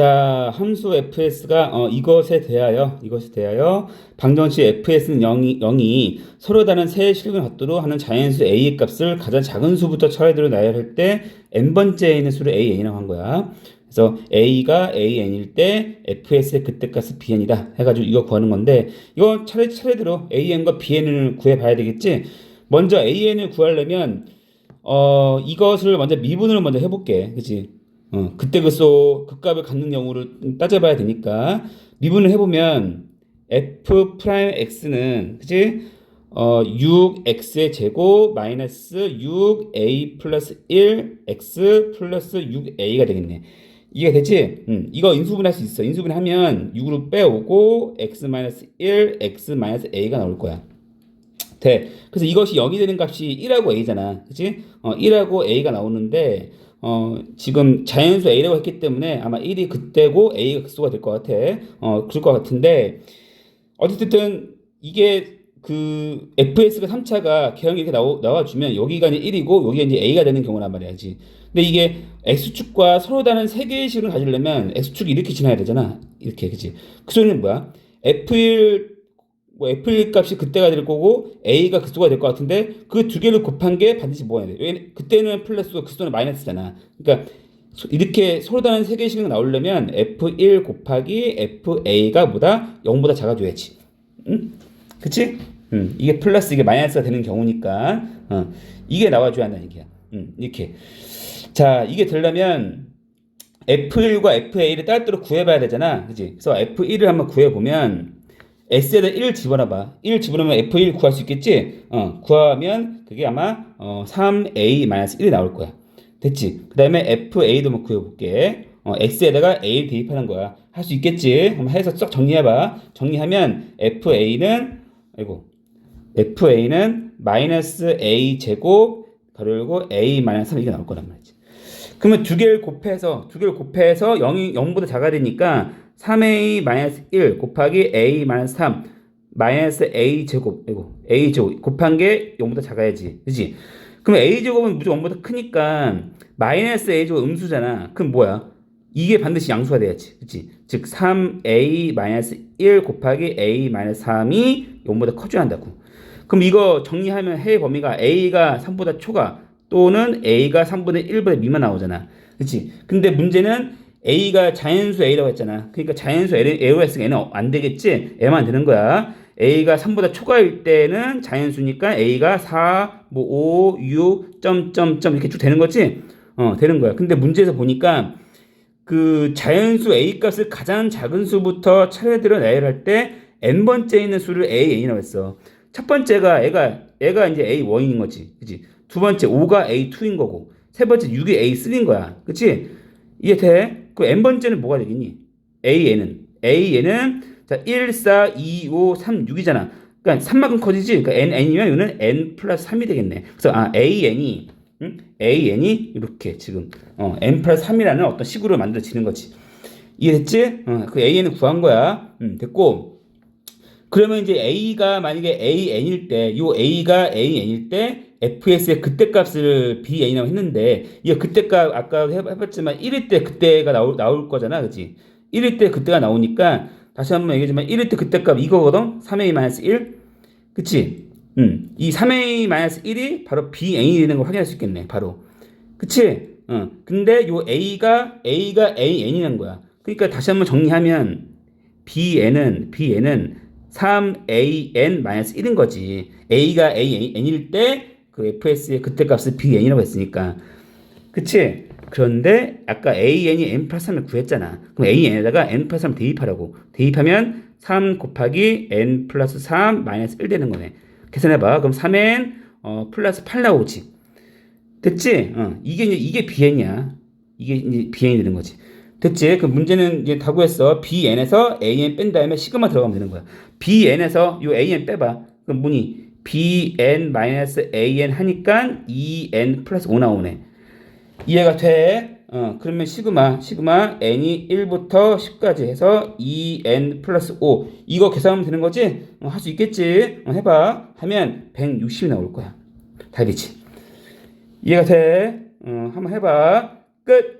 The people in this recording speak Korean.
자, 함수 fs가 어, 이것에 대하여 이것에 대하여 방정식 fs는 0이, 0이 서로 다른 세 실근 각도로 하는 자연수 a의 값을 가장 작은 수부터 차례대로 나열할 때 n번째에 있는 수를 an이라고 한 거야. 그래서 a가 an일 때 fs의 그때 값은 bn이다 해가지고 이거 구하는 건데 이거 차례 차례대로 an과 bn을 구해봐야 되겠지. 먼저 an을 구하려면 어 이것을 먼저 미분을 먼저 해볼게, 그렇지? 어, 그때 그소 극값을 갖는 경우를 따져봐야 되니까 미분을 해보면 f 프라임 x는 그지 어 6x의 제곱 마이너스 6a 플러스 1 x 플러스 6a가 되겠네. 이게 되지? 음, 이거 인수분할 수 있어. 인수분하면 6으로 빼오고 x 마이너스 1 x 마이너스 a가 나올 거야. 돼. 그래서 이것이 0이 되는 값이 1하고 a잖아. 그치? 어, 1하고 a가 나오는데, 어, 지금 자연수 a라고 했기 때문에 아마 1이 그때고 a가 극소가 될 것 같아. 어, 그럴 것 같은데, 어쨌든 이게 그 fs가 3차가 계량이 이렇게 나오, 나와주면 여기가 이제 1이고 여기가 이제 a가 되는 경우란 말이야지. 근데 이게 x축과 서로 다른 세 개의 식을 가지려면 x축이 이렇게 지나야 되잖아. 이렇게, 그치? 그 소리는 뭐야? f1 뭐 F1 값이 그때가 될 거고 A가 극소가 될 것 같은데 그 두 개를 곱한 게 반드시 뭐야 돼? 왜 그때는 플러스고 극소는 마이너스잖아. 그러니까 소- 이렇게 서로 다른 세 식이 나오려면 F1 곱하기 FA가 뭐다? 0보다 작아져야지. 응? 그치? 응. 이게 플러스 이게 마이너스가 되는 경우니까 어. 이게 나와줘야 한다는 얘기야. 응. 이렇게. 자, 이게 되려면 F1과 FA를 따로 구해봐야 되잖아. 그치? 그래서 F1을 한번 구해보면 S에다 1 집어넣어봐. 1 집어넣으면 F1 구할 수 있겠지? 어, 구하면 그게 아마 어, 3A-1이 나올 거야. 됐지? 그 다음에 FA도 한번 구해볼게. 어, X에다가 A를 대입하는 거야. 할 수 있겠지? 한번 해서 쫙 정리해봐. 정리하면 FA는, 아이고, FA는 마이너스 A 제곱, 가로 열고 A 마이너스 3 이게 나올 거란 말이지. 그러면 두 개를 곱해서 두 개를 곱해서 0이 0보다 작아야 되니까 3a 마이너스 1 곱하기 a 마이너스 3 마이너스 a 제곱 이고 a 제곱 곱한 게 0보다 작아야지. 그지? 그럼 a 제곱은 무조건 0보다 크니까 마이너스 a 제곱 음수잖아. 그럼 뭐야? 이게 반드시 양수가 돼야지. 그지? 즉 3a 마이너스 1 곱하기 a 마이너스 3이 0보다 커져야 한다고. 그럼 이거 정리하면 해의 범위가 a가 3보다 초과 또는 a가 3분의 1보다 미만 나오잖아. 그치? 근데 문제는 a가 자연수 a라고 했잖아. 그러니까 자연수 a로 했으니까 얘는 안 되겠지? 애만 되는 거야. a가 3보다 초과일 때는 자연수니까 a가 4, 뭐 5, 6, 점점점 이렇게 쭉 되는 거지? 어, 되는 거야. 근데 문제에서 보니까 그 자연수 a 값을 가장 작은 수부터 차례대로 나열할 때 n 번째 있는 수를 a n이라고 했어. 첫 번째가 애가 애가 이제 a 1인 거지, 그지? 두 번째 5가 a 2인 거고, 세 번째 6이 a 3인 거야, 그치? 이게 돼? 그 n 번째는 뭐가 되겠니? a n은 a n은 자 1, 4, 2, 5, 3, 6이잖아. 그러니까 3만큼 커지지. 그러니까 n n이면 이거는 n 플러스 3이 되겠네. 그래서 아 a n이 응? a n이 이렇게 지금 어, n 플러스 3이라는 어떤 식으로 만들어지는 거지. 이해됐지? 어, 그 a n을 구한 거야. 음, 됐고. 그러면 이제 a가 만약에 a n일 때, 요 a가 a n일 때 fs의 그때 값을 b n이라고 했는데, 이 그때 값 아까 해봤지만 1일 때 그때가 나올, 나올 거잖아, 그지? 1일 때 그때가 나오니까 다시 한번 얘기하지만 1일 때 그때 값 이거거든, 3a-1, 그치? 음, 이 3a-1이 바로 b n이 되는 걸 확인할 수 있겠네, 바로, 그치? 어, 근데 요 a가 a가 a n이라는 거야. 그러니까 다시 한번 정리하면 b n은 b n은 3an-1인 거지. a가 an일 때 그 fs의 그때 값을 bn이라고 했으니까. 그치? 그런데 아까 an이 n 플러스 3을 구했잖아. 그럼 an에다가 n 플러스 3 대입하라고. 대입하면 3 곱하기 n 플러스 3 마이너스 1 되는 거네. 계산해봐. 그럼 3n 어, 플러스 8 나오지. 됐지? 어, 이게 이제 이게 bn이야. 이게 이제 bn이 되는 거지. 됐지? 그 문제는 이제 다 구했어. bn에서 an 뺀 다음에 시그마 들어가면 되는 거야. bn에서 요 an 빼봐. 그럼 뭐니? bn 마이너스 an 하니까 2n 플러스 5 나오네. 이해가 돼? 어, 그러면 시그마, 시그마 n이 1부터 10까지 해서 2n 플러스 5. 이거 계산하면 되는 거지? 어, 할 수 있겠지? 어, 해봐. 하면 160이 나올 거야. 답이지. 이해가 돼? 어, 한번 해봐. 끝!